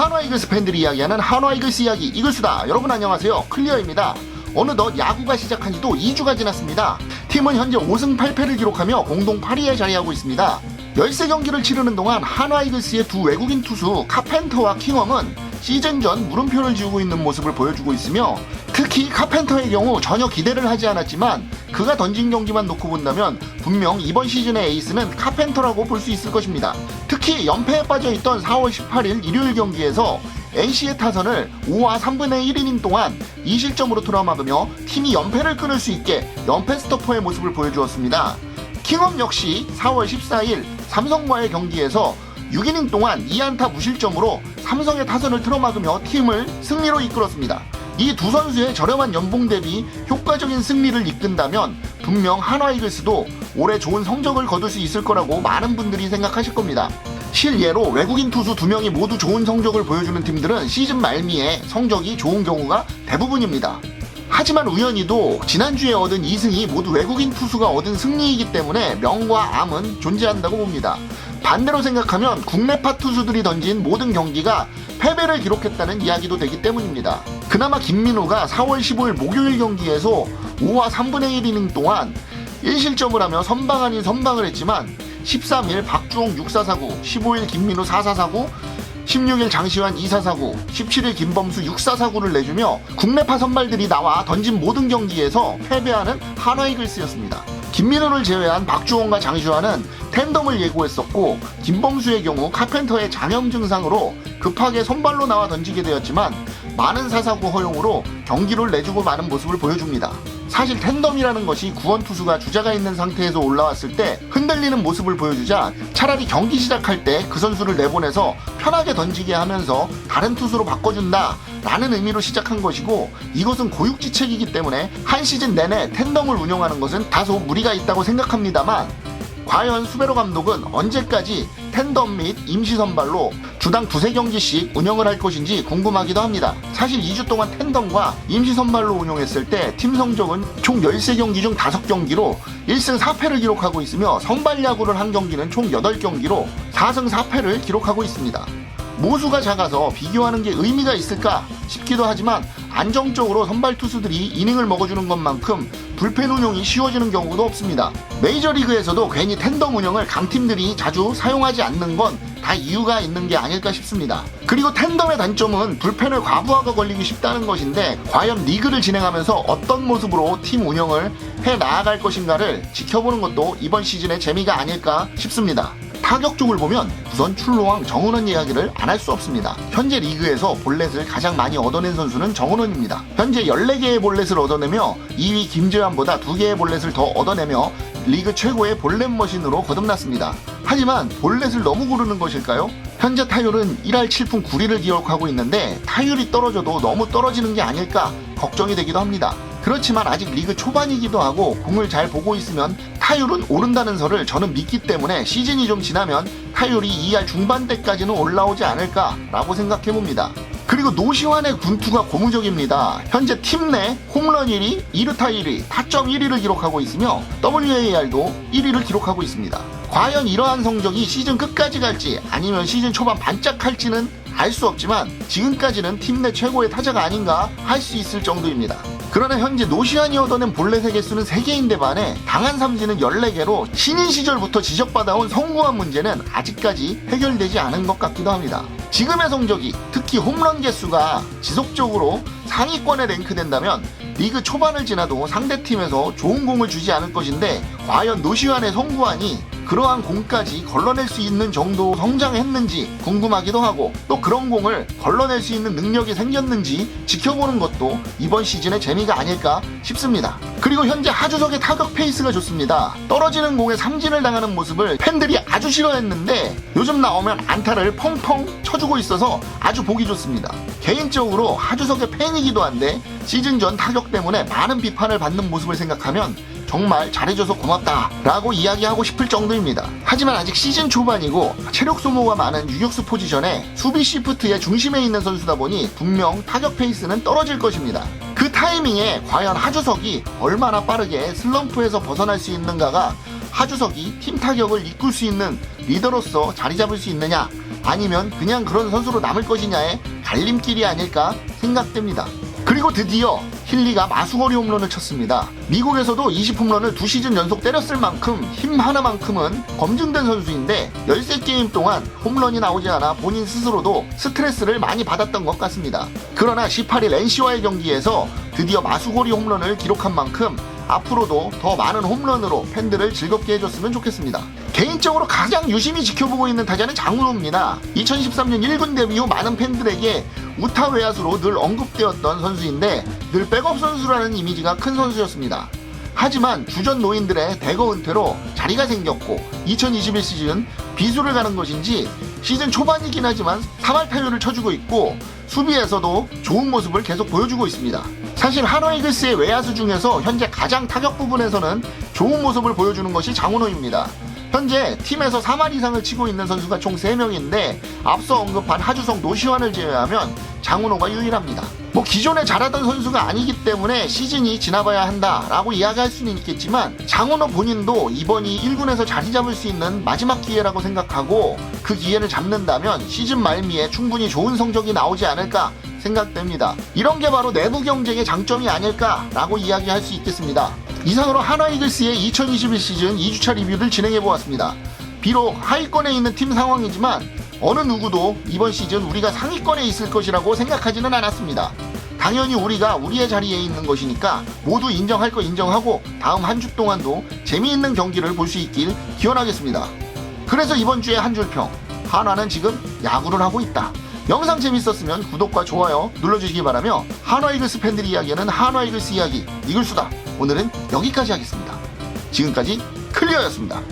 한화 이글스 팬들이 이야기하는 한화 이글스 이야기 이글스다. 여러분 안녕하세요. 클리어입니다. 어느덧 야구가 시작한 지도 2주가 지났습니다. 팀은 현재 5승 8패를 기록하며 공동 8위에 자리하고 있습니다. 13경기를 치르는 동안 한화 이글스의 두 외국인 투수 카펜터와 킹엄은 시즌 전 물음표를 지우고 있는 모습을 보여주고 있으며 특히 카펜터의 경우 전혀 기대를 하지 않았지만 그가 던진 경기만 놓고 본다면 분명 이번 시즌의 에이스는 카펜터라고 볼 수 있을 것입니다. 특히 연패에 빠져있던 4월 18일 일요일 경기에서 NC의 타선을 5와 3분의 1이닝 동안 2실점으로 틀어막으며 팀이 연패를 끊을 수 있게 연패 스토퍼의 모습을 보여주었습니다. 킹엄 역시 4월 14일 삼성과의 경기에서 6이닝 동안 2안타 무실점으로 삼성의 타선을 틀어막으며 팀을 승리로 이끌었습니다. 이 두 선수의 저렴한 연봉 대비 효과적인 승리를 이끈다면 분명 한화 이글스도 올해 좋은 성적을 거둘 수 있을 거라고 많은 분들이 생각하실 겁니다. 실예로 외국인 투수 두 명이 모두 좋은 성적을 보여주는 팀들은 시즌 말미에 성적이 좋은 경우가 대부분입니다. 하지만 우연히도 지난주에 얻은 2승이 모두 외국인 투수가 얻은 승리이기 때문에 명과 암은 존재한다고 봅니다. 반대로 생각하면 국내파 투수들이 던진 모든 경기가 패배를 기록했다는 이야기도 되기 때문입니다. 그나마 김민우가 4월 15일 목요일 경기에서 5와 3분의 1이닝 동안 1실점을 하며 선방 아닌 선방을 했지만 13일 박주홍 6사사구, 15일 김민우 4사사구, 16일 장시환 2사사구, 17일 김범수 6사사구를 내주며 국내파 선발들이 나와 던진 모든 경기에서 패배하는 한화 이글스였습니다. 김민우를 제외한 박주홍과 장시환은 텐덤을 예고했었고 김범수의 경우 카펜터의 장염 증상으로 급하게 선발로 나와 던지게 되었지만 많은 사사구 허용으로 경기를 내주고 마는 모습을 보여줍니다. 사실 텐덤이라는 것이 구원 투수가 주자가 있는 상태에서 올라왔을 때 흔들리는 모습을 보여주자 차라리 경기 시작할 때 그 선수를 내보내서 편하게 던지게 하면서 다른 투수로 바꿔준다 라는 의미로 시작한 것이고 이것은 고육지책이기 때문에 한 시즌 내내 텐덤을 운영하는 것은 다소 무리가 있다고 생각합니다만 과연 수베로 감독은 언제까지 텐덤 및 임시 선발로 주당 두세 경기씩 운영을 할 것인지 궁금하기도 합니다. 사실 2주 동안 텐덤과 임시 선발로 운영했을 때 팀 성적은 총 13경기 중 5경기로 1승 4패를 기록하고 있으며 선발 야구를 한 경기는 총 8경기로 4승 4패를 기록하고 있습니다. 모수가 작아서 비교하는 게 의미가 있을까 싶기도 하지만 안정적으로 선발 투수들이 이닝을 먹어주는 것만큼 불펜 운용이 쉬워지는 경우도 없습니다. 메이저리그에서도 괜히 텐덤 운영을 강팀들이 자주 사용하지 않는 건 다 이유가 있는 게 아닐까 싶습니다. 그리고 텐덤의 단점은 불펜을 과부하가 걸리기 쉽다는 것인데 과연 리그를 진행하면서 어떤 모습으로 팀 운영을 해 나아갈 것인가를 지켜보는 것도 이번 시즌의 재미가 아닐까 싶습니다. 타격 쪽을 보면 우선 출로왕 정은원 이야기를 안 할 수 없습니다. 현재 리그에서 볼넷을 가장 많이 얻어낸 선수는 정은원입니다. 현재 14개의 볼넷을 얻어내며 2위 김재환보다 2개의 볼넷을 더 얻어내며 리그 최고의 볼넷 머신으로 거듭났습니다. 하지만 볼넷을 너무 고르는 것일까요? 현재 타율은 1할 7푼 9리를 기록하고 있는데 타율이 떨어져도 너무 떨어지는 게 아닐까 걱정이 되기도 합니다. 그렇지만 아직 리그 초반이기도 하고 공을 잘 보고 있으면 타율은 오른다는 설을 저는 믿기 때문에 시즌이 좀 지나면 타율이 2할 중반대까지는 올라오지 않을까라고 생각해 봅니다. 그리고 노시환의 군투가 고무적입니다. 현재 팀 내 홈런 1위, 2루타 1위, 타점 1위를 기록하고 있으며 WAR도 1위를 기록하고 있습니다. 과연 이러한 성적이 시즌 끝까지 갈지 아니면 시즌 초반 반짝할지는 알 수 없지만 지금까지는 팀 내 최고의 타자가 아닌가 할 수 있을 정도입니다. 그러나 현재 노시안이 얻어낸 볼넷의 개수는 3개인데 반해 당한 삼진은 14개로 신인 시절부터 지적받아온 성공한 문제는 아직까지 해결되지 않은 것 같기도 합니다. 지금의 성적이 특히 홈런 개수가 지속적으로 상위권에 랭크된다면 리그 초반을 지나도 상대팀에서 좋은 공을 주지 않을 것인데 과연 노시환의 성구안이 그러한 공까지 걸러낼 수 있는 정도 성장했는지 궁금하기도 하고 또 그런 공을 걸러낼 수 있는 능력이 생겼는지 지켜보는 것도 이번 시즌의 재미가 아닐까 싶습니다. 그리고 현재 하주석의 타격 페이스가 좋습니다. 떨어지는 공에 삼진을 당하는 모습을 팬들이 아주 싫어했는데 요즘 나오면 안타를 펑펑 쳐주고 있어서 아주 보기 좋습니다. 개인적으로 하주석의 팬이기도 한데 시즌 전 타격 때문에 많은 비판을 받는 모습을 생각하면 정말 잘해줘서 고맙다 라고 이야기하고 싶을 정도입니다. 하지만 아직 시즌 초반이고 체력 소모가 많은 유격수 포지션에 수비 시프트의 중심에 있는 선수다 보니 분명 타격 페이스는 떨어질 것입니다. 그 타이밍에 과연 하주석이 얼마나 빠르게 슬럼프에서 벗어날 수 있는가가 하주석이 팀 타격을 이끌 수 있는 리더로서 자리 잡을 수 있느냐 아니면 그냥 그런 선수로 남을 것이냐의 갈림길이 아닐까 생각됩니다. 그리고 드디어 힐리가 마수거리 홈런을 쳤습니다. 미국에서도 20홈런을 두 시즌 연속 때렸을 만큼 힘 하나만큼은 검증된 선수인데 13게임 동안 홈런이 나오지 않아 본인 스스로도 스트레스를 많이 받았던 것 같습니다. 그러나 18일 NC와의 경기에서 드디어 마수거리 홈런을 기록한 만큼 앞으로도 더 많은 홈런으로 팬들을 즐겁게 해줬으면 좋겠습니다. 개인적으로 가장 유심히 지켜보고 있는 타자는 장훈호입니다. 2013년 1군 데뷔 후 많은 팬들에게 우타 외야수로 늘 언급되었던 선수인데 늘 백업 선수라는 이미지가 큰 선수였습니다. 하지만 주전 노인들의 대거 은퇴로 자리가 생겼고 2021 시즌 비수를 가는 것인지 시즌 초반이긴 하지만 3할 타율을 쳐주고 있고 수비에서도 좋은 모습을 계속 보여주고 있습니다. 사실 한화이글스의 외야수 중에서 현재 가장 타격 부분에서는 좋은 모습을 보여주는 것이 장훈호입니다. 현재 팀에서 3할 이상을 치고 있는 선수가 총 3명인데 앞서 언급한 하주성 노시환을 제외하면 장훈호가 유일합니다. 뭐 기존에 잘하던 선수가 아니기 때문에 시즌이 지나봐야 한다라고 이야기할 수는 있겠지만 장훈호 본인도 이번이 1군에서 자리 잡을 수 있는 마지막 기회라고 생각하고 그 기회를 잡는다면 시즌 말미에 충분히 좋은 성적이 나오지 않을까 생각됩니다. 이런 게 바로 내부 경쟁의 장점이 아닐까라고 이야기할 수 있겠습니다. 이상으로 한화이글스의 2021 시즌 2주차 리뷰를 진행해 보았습니다. 비록 하위권에 있는 팀 상황이지만 어느 누구도 이번 시즌 우리가 상위권에 있을 것이라고 생각하지는 않았습니다. 당연히 우리가 우리의 자리에 있는 것이니까 모두 인정할 거 인정하고 다음 한 주 동안도 재미있는 경기를 볼 수 있길 기원하겠습니다. 그래서 이번 주에 한 줄평 한화는 지금 야구를 하고 있다. 영상 재밌었으면 구독과 좋아요 눌러주시기 바라며 한화 이글스 팬들이 이야기하는 한화 이글스 이야기 이글수다 오늘은 여기까지 하겠습니다. 지금까지 클리어였습니다.